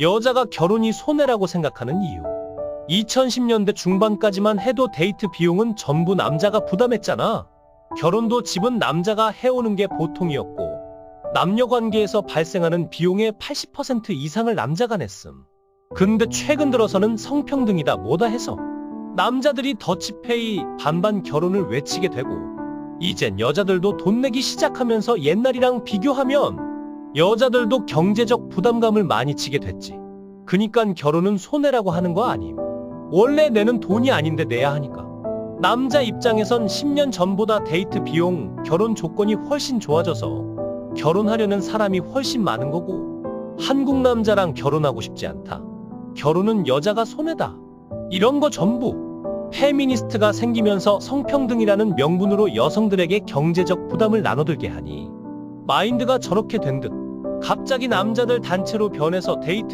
여자가 결혼이 손해라고 생각하는 이유. 2010년대 중반까지만 해도 데이트 비용은 전부 남자가 부담했잖아. 결혼도 집은 남자가 해오는 게 보통이었고, 남녀 관계에서 발생하는 비용의 80% 이상을 남자가 냈음. 근데 최근 들어서는 성평등이다 뭐다 해서 남자들이 더치페이 반반 결혼을 외치게 되고 이젠 여자들도 돈 내기 시작하면서 옛날이랑 비교하면 여자들도 경제적 부담감을 많이 치게 됐지. 그니깐 결혼은 손해라고 하는 거 아님. 원래 내는 돈이 아닌데 내야 하니까. 남자 입장에선 10년 전보다 데이트 비용, 결혼 조건이 훨씬 좋아져서 결혼하려는 사람이 훨씬 많은 거고 한국 남자랑 결혼하고 싶지 않다. 결혼은 여자가 손해다. 이런 거 전부 페미니스트가 생기면서 성평등이라는 명분으로 여성들에게 경제적 부담을 나눠들게 하니 마인드가 저렇게 된 듯. 갑자기 남자들 단체로 변해서 데이트